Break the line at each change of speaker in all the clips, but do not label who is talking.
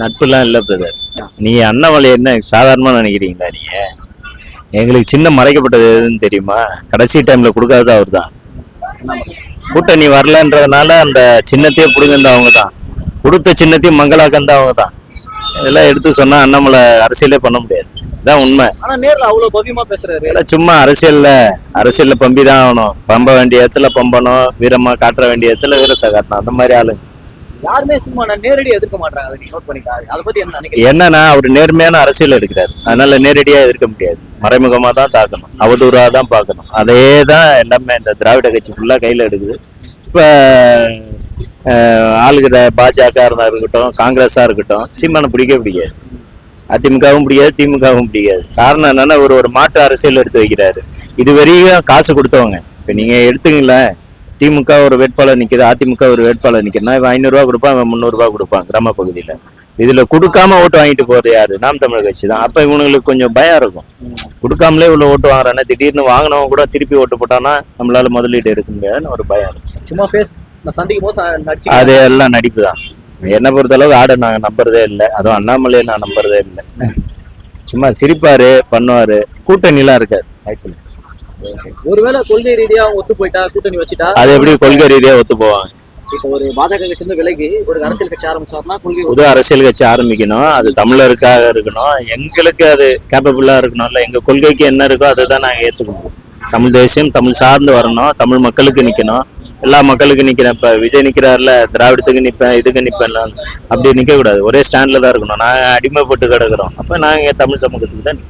நட்புலாம் இல்லை பிரதர் நீ அண்ணாமலை என்ன சாதாரணமாக நினைக்கிறீங்களா நீங்க? எங்களுக்கு சின்ன மறைக்கப்பட்டது எதுன்னு தெரியுமா? கடைசி டைம்ல கொடுக்காதது அவர் தான் கூட்டணி வரலன்றதுனால அந்த சின்னத்தையே பிடுங்கந்த அவங்க தான் கொடுத்த சின்னத்தையும் மங்களாக்கந்த அவங்க தான் இதெல்லாம் எடுத்து சொன்னா அண்ணாமலை அரசியலே பண்ண முடியாது. இதான் உண்மை.
ஆனா நேர்ல அவ்வளவு பவ்யமா பேசுறாரு.
சும்மா அரசியல்ல அரசியல்ல பம்பி தான் ஆகணும். பம்ப வேண்டிய இடத்துல பம்பணும் வீரமா காட்டுற வேண்டிய இடத்துல வீரத்தை காட்டணும். அந்த மாதிரி ஆளுங்க.
யாருமே சும்மா நான் எதிர்க்க மாட்டாங்க அதை நீங்க நோட் பண்ணிக்காது அதை பத்தி என்ன நினைக்கிறீங்க?
என்னன்னா அவர் நேர்மையான அரசியல் எடுக்கிறாரு. அதனால நேரடியா எதிர்க்க முடியாது. மறைமுகமா தான் தாக்கணும் அவதூறா தான் பார்க்கணும். அதே தான் எல்லாமே இந்த திராவிட கட்சி ஃபுல்லா கையில எடுக்குது. இப்ப ஆளுகிற பாஜக இருந்தா இருக்கட்டும் காங்கிரஸா இருக்கட்டும் சீமானை பிடிக்க பிடிக்காது. அதிமுகவும் பிடிக்காது திமுகவும் பிடிக்காது. காரணம் என்னன்னா ஒரு ஒரு மாற்று அரசியல் எடுத்து வைக்கிறாரு. இது வரையும் காசு கொடுத்தவங்க. இப்ப நீங்க எடுத்துங்களேன் திமுக ஒரு வேட்பாளர் நிக்குது அதிமுக ஒரு வேட்பாளர் நிக்குதுன்னா இவன் ஐநூறுரூவா கொடுப்பான் இவன் முந்நூறுரூவா கொடுப்பான் கிராம பகுதியில இதுல கொடுக்காம ஓட்டு வாங்கிட்டு போறது யாரு? நாம் தமிழர் கட்சி தான். அப்ப இவனுங்களுக்கு கொஞ்சம் பயம் இருக்கும். கொடுக்காமலே இவ்வளவு ஓட்டு வாங்குறானே திடீர்னு வாங்கினவங்க கூட திருப்பி ஓட்டு போட்டானா நம்மளால முதலீடு எடுக்க முடியாதுன்னு ஒரு பயம் இருக்கும்.
சும்மா ஃபேஸ்
அது எல்லாம் நடிப்பு தான். என்னை பொறுத்தளவுக்கு ஆடை நாங்க நம்புறதே இல்லை. அதுவும் அண்ணாமலையை நான் நம்புறதே இல்லை. சும்மா சிரிப்பாரு பண்ணுவாரு. கூட்டணிலாம் இருக்காது வாய்ப்பில்லை.
ஒருவேளை கொள்கை ரீதியா அவங்க ஒத்து போயிட்டா கூட்டணி வச்சுட்டா?
அது எப்படி கொள்கை ரீதியா ஒத்து போவாங்க?
இப்போ ஒரு பாஜக கட்சி இருந்து விலகி ஒரு அரசியல் கட்சி ஆரம்பிச்சாருன்னா கொள்கை
புது அரசியல் கட்சி ஆரம்பிக்கணும். அது தமிழருக்காக இருக்கணும். எங்களுக்கு அது கேப்பபிளா இருக்கணும்ல எங்க கொள்கைக்கு என்ன இருக்கோ அதை தான் நாங்க ஏத்துக்கணும். தமிழ் தேசியம் தமிழ் சார்ந்து வரணும். தமிழ் மக்களுக்கு நிக்கணும். எல்லா மக்களுக்கு நிக்கிறேன் இப்ப விஜய் நிக்கிறாருல திராவிடத்துக்கு நிப்பேன் இதுக்கு நிப்பேன். அப்படி நிக்க கூடாது ஒரே ஸ்டாண்ட்ல தான் இருக்கணும். நாங்க அடிமைப்பட்டு கிடக்குறோம். அப்ப நாங்க தமிழ் சமூகத்துக்கு தான்.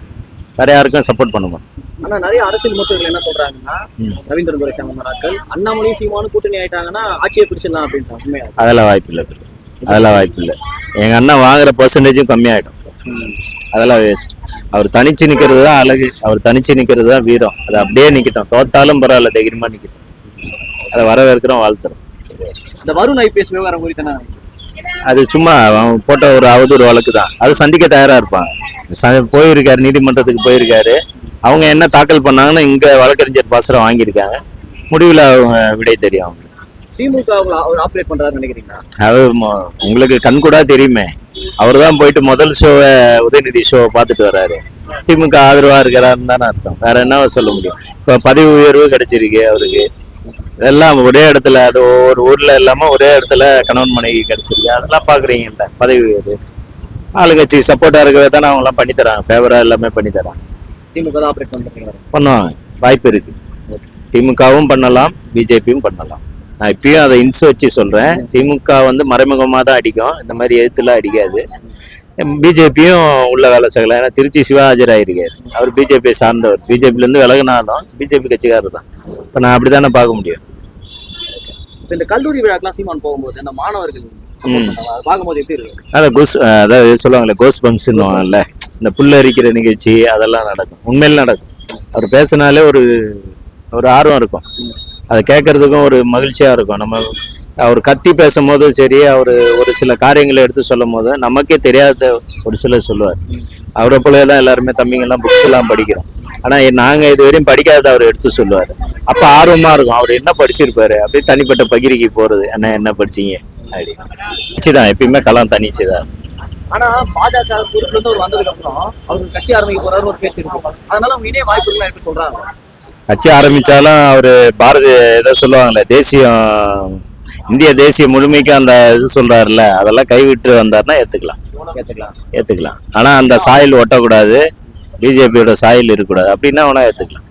வேற யாருக்கும் சப்போர்ட் பண்ண மாட்டோம்.
ஆனா நிறைய அரசியல் விமர்சகர்கள் என்ன சொல்றாங்கன்னா
ம்.
ரவீந்திரன் துரை சங்கமராக்கள் அண்ணாமலையும் சீமானும் கூட்டணி ஆயிட்டாங்கன்னா ஆட்சியை பிடிச்சிடலாம் அப்படின்றாங்க உண்மையா?
அதெல்லாம் வாய்ப்பு இல்லை அதெல்லாம் வாய்ப்பு இல்லை. எங்க அண்ணன் வாங்குற பர்சன்டேஜும் கம்மியாயிடும். அதெல்லாம் வேஸ்ட் அவர் தனிச்சு நிக்கிறது தான் அழகு. அவர் தனிச்சு நிக்கிறது தான் வீரம். அது அப்படியே நிக்கட்டும். தோத்தாலும் பரவாயில்ல தைரியமா நிக்கட்டும். அதை வரவேற்கிறோம் வாழ்த்துறோம்.
இந்த வருண் ஐபிஎஸ் விவகாரம் குறித்து என்ன
அது சும்மா அவன் போட்ட ஒரு அவதூறு வழக்கு தான். அது சந்திக்க தயாரா இருப்பாங்க ச- போயிருக்காரு நீதிமன்றத்துக்கு போயிருக்காரு. அவங்க என்ன தாக்கல் பண்ணாங்கன்னு இங்க வழக்கறிஞர் பாசரம் வாங்கியிருக்காங்க. முடிவில் அவங்க விடை தெரியும் அவங்களுக்கு.
திமுக ஆப்ரேட் பண்றாருன்னு நினைக்கிறீங்களா?
அது உங்களுக்கு கண்கூடா தெரியுமே. அவர் தான் போயிட்டு முதல் ஷோவை உதயநிதி ஷோவை பார்த்துட்டு வர்றாரு. திமுக ஆதரவா இருக்கிறாருன்னு தானே அர்த்தம். வேற என்ன சொல்ல முடியும்? இப்ப பதவி உயர்வு கிடைச்சிருக்கு அவருக்கு. இதெல்லாம் ஒரே இடத்துல அது ஒரு ஊர்ல இல்லாம ஒரே இடத்துல கணவன் மனைவி கிடைச்சிருக்கு. அதெல்லாம் பாக்குறீங்கல்ல பதவி உயர்வு. ஆளுங்கட்சி சப்போர்ட்டா இருக்கவே தானே அவங்க எல்லாம் பண்ணி தராங்க ஃபேவரா எல்லாமே பண்ணி தராங்க.
திமுக தான் ஆப்ரேட்
பண்ணுவாங்க வாய்ப்பு இருக்கு. திமுகவும் பண்ணலாம் பிஜேபியும் பண்ணலாம். நான் இப்பயும் அதை இன்ஸ் வச்சு சொல்றேன். திமுக வந்து மறைமுகமா தான் அடிக்கும். இந்த மாதிரி எழுத்துல அடிக்காது. பிஜேபியும் உள்ள வேலை செய்யலாம் ஏன்னா திருச்சி சிவாஜர் ஆயிருக்காரு அவர் பிஜேபியை சார்ந்தவர். பிஜேபில இருந்து விலகினாலும் பிஜேபி கட்சிக்காரர் தான். இப்ப நான் அப்படித்தானே பார்க்க முடியும்?
இப்ப இந்த கல்லூரி விழாக்கெல்லாம் சீமான் போகும்போது அந்த மாணவர்கள் பார்க்கும்போது எப்படி இருக்கு?
அதான் கோஸ் அதாவது சொல்லுவாங்களே கோஸ் பம்ப்ஸ்ன்னுவாங்கல்ல இந்த புல் அரிக்கிற நிகழ்ச்சி அதெல்லாம் நடக்கும். உண்மையில் நடக்கும். அவர் பேசினாலே ஒரு ஒரு ஆர்வம் இருக்கும். அதை கேட்கறதுக்கும் ஒரு மகிழ்ச்சியாக இருக்கும். நம்ம அவர் கத்தி பேசும்போதும் சரி அவர் ஒரு சில காரியங்களை எடுத்து சொல்லும் போது நமக்கே தெரியாத ஒரு சிலர் சொல்லுவார். அவரை போல தான் எல்லாருமே தம்பிங்கெல்லாம் புக்ஸ் எல்லாம் படிக்கிறோம். ஆனால் நாங்கள் இது வரையும் படிக்காததை அவர் எடுத்து சொல்லுவார். அப்போ ஆர்வமாக இருக்கும். அவர் என்ன படிச்சிருப்பாரு? அப்படியே தனிப்பட்ட பகிரிக்கு போகிறது என்ன என்ன படிச்சீங்க? அப்படி. தான் எப்பயுமே கலாம் தனிச்சுதான்.
ஆனா பாஜக பொறுப்புல இருந்து அவர் வந்ததுக்கு அப்புறம் அவருக்கு கட்சி ஆரம்பிக்க போறாரு ஒரு பேச்சு இருக்கு அதனால அவங்க இணைய வாய்ப்பு இல்லை எப்படி சொல்றாங்க.
கட்சி ஆரம்பிச்சாலும் அவரு பாரதி ஏதோ சொல்லுவாங்களே தேசியம் இந்திய தேசிய முழுமைக்கு அந்த இது சொல்றாருல்ல அதெல்லாம் கைவிட்டு வந்தாருன்னா ஏத்துக்கலாம்.
ஏத்துக்கலாம்.
ஏத்துக்கலாம். ஆனா அந்த சாயல் ஒட்டக்கூடாது பிஜேபியோட சாயல் இருக்கக்கூடாது. அப்படின்னா வேணா ஏத்துக்கலாம்.